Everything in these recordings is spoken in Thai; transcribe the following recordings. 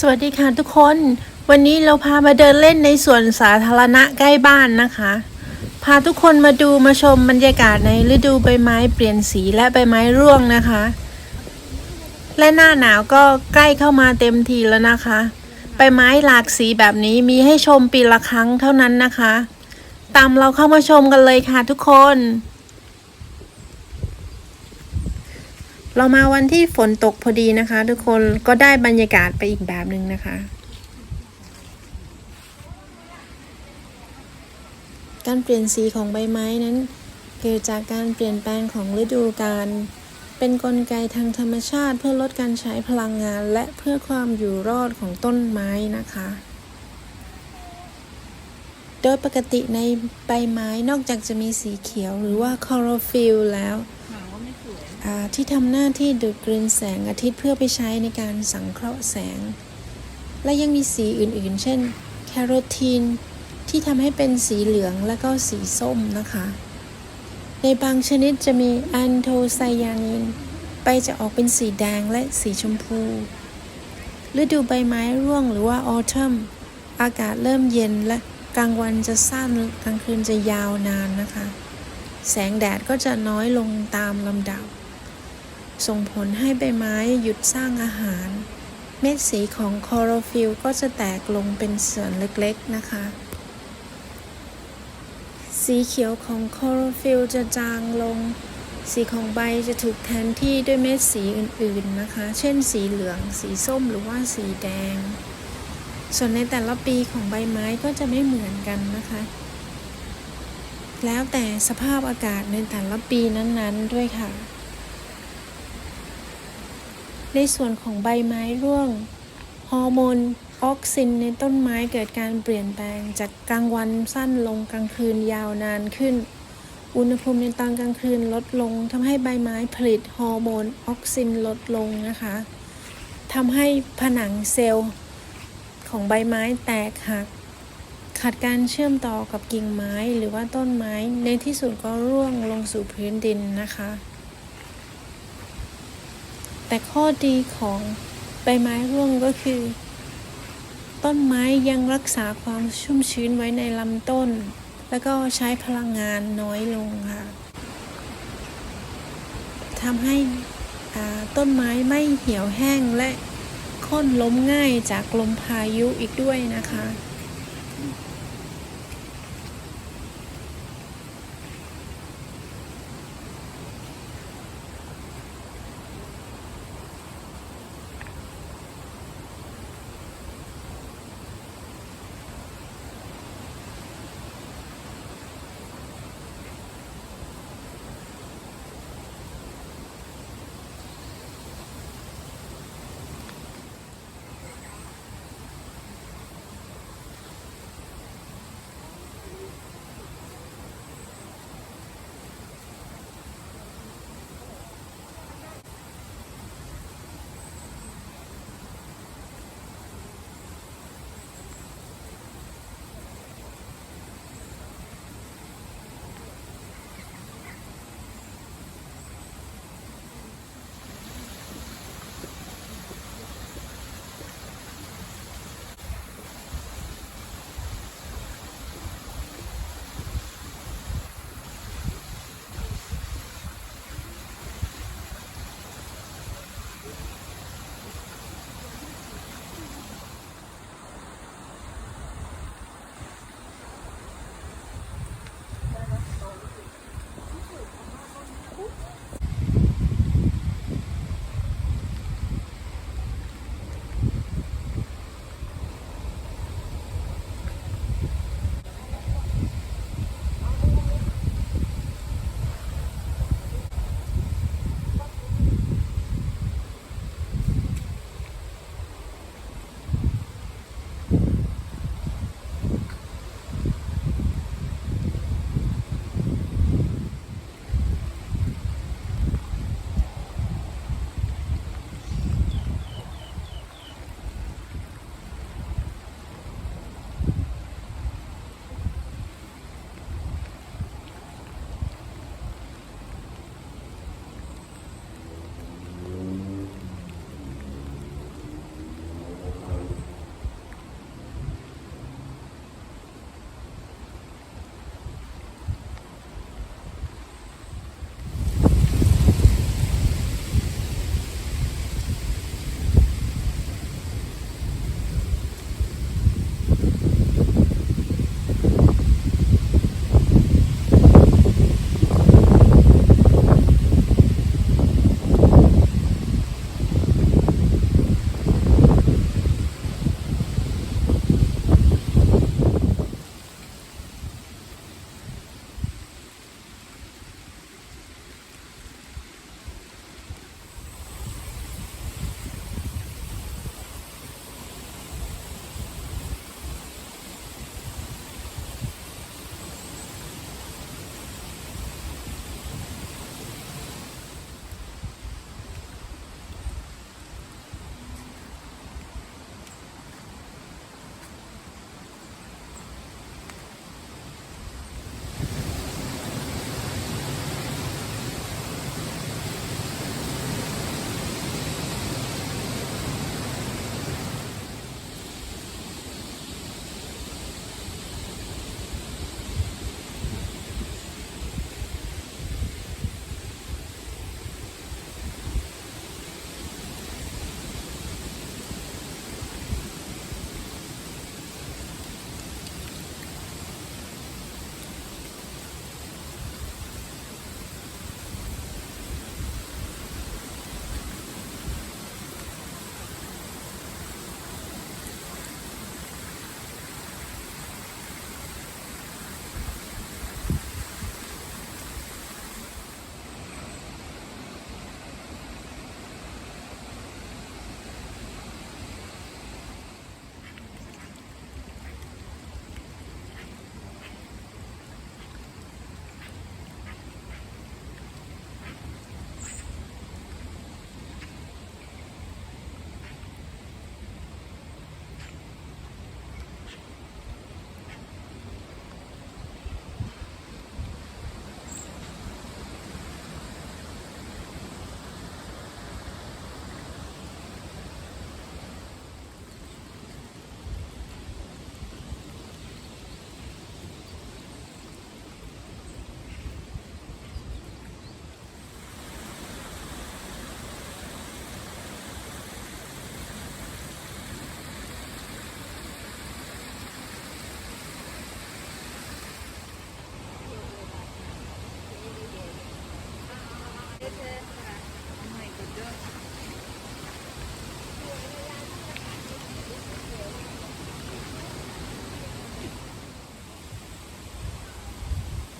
สวัสดีค่ะทุกคน วันนี้เราพามาเดินเล่นในสวนสาธารณะใกล้บ้านนะคะ พาทุกคนมาดูมาชมบรรยากาศในฤดูใบไม้เปลี่ยนสีและใบไม้ร่วงนะคะ และหน้าหนาวก็ใกล้เข้ามาเต็มทีแล้วนะคะ ใบไม้หลากสีแบบนี้มีให้ชมปีละครั้งเท่านั้นนะคะ ตามเราเข้ามาชมกันเลยค่ะทุกคน เรามาวันที่ฝนตกพอดีนะคะ ทุกคนก็ได้บรรยากาศไปอีกแบบหนึ่งนะคะ การเปลี่ยนสีของใบไม้นั้น เกิดจากการเปลี่ยนแปลงของฤดูกาลเป็นนกลไกทางธรรมชาติเพื่อลดการใช้พลังงานและเพื่อความอยู่รอดของต้นไม้นะคะ โดยปกติในใบไม้นอกจากจะมีสีเขียวหรือว่าคลอโรฟิลแล้ว ที่ทำหน้าที่ดูดกลืนแสงอาทิตย์เพื่อไปใช้ในการสังเคราะห์แสง และยังมีสีอื่นๆ เช่น แคโรทีน ที่ทำให้เป็นสีเหลืองและก็สีส้มนะคะ ในบางชนิดจะมีแอนโทไซยานิน ใบจะออกเป็นสีแดงและสีชมพู ฤดูใบไม้ร่วงหรือว่าออ t ัมอากาศเริ่มเย็นและกลางวันจะสั้นกลางคืนจะยาวนานนะคะ แสงแดดก็จะน้อยลงตามลำดับ ส่งผลให้ใบไม้หยุดสร้างอาหาร เม็ดสีของคลอโรฟิลก็จะแตกลงเป็นส่วนเล็กๆนะคะ สีเขียวของคลอโรฟิลจะจางลง สีของใบจะถูกแทนที่ด้วยเม็ดสีอื่นๆนะคะ เช่นสีเหลือง สีส้มหรือว่าสีแดง ส่วนในแต่ละปีของใบไม้ก็จะไม่เหมือนกันนะคะ แล้วแต่สภาพอากาศในแต่ละปีนั้นๆด้วยค่ะ ในส่วนของใบไม้ร่วง ฮอร์โมนออกซินในต้นไม้เกิดการเปลี่ยนแปลงจากกลางวันสั้นลงกลางคืนยาวนานขึ้น อุณหภูมิในตอนกลางคืนลดลงทำให้ใบไม้ผลิตฮอร์โมนออกซินลดลงนะคะทำให้ผนังเซลล์ของใบไม้แตกหักขาดการเชื่อมต่อกับกิ่งไม้หรือว่าต้นไม้ในที่สุดก็ร่วงลงสู่พื้นดินนะคะ แต่ข้อดีของใบไม้ร่วงก็คือ ต้นไม้ยังรักษาความชุ่มชื้นไว้ในลำต้น แล้วก็ใช้พลังงานน้อยลงค่ะทำให้ต้นไม้ไม่เหี่ยวแห้งและค่นล้มง่ายจากลมพายุอีกด้วยนะคะ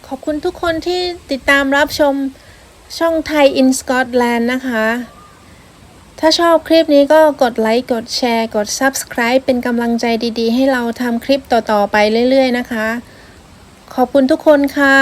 ขอบคุณทุกคนที่ติดตามรับชมช่องไทย in Scotland นะคะ ถ้าชอบคลิปนี้ก็กดไลค์ กดแชร์ กด Subscribe เป็นกำลังใจดีๆ ให้เราทำคลิปต่อ ๆ ไปเรื่อย ๆ นะคะ ขอบคุณทุกคนค่ะ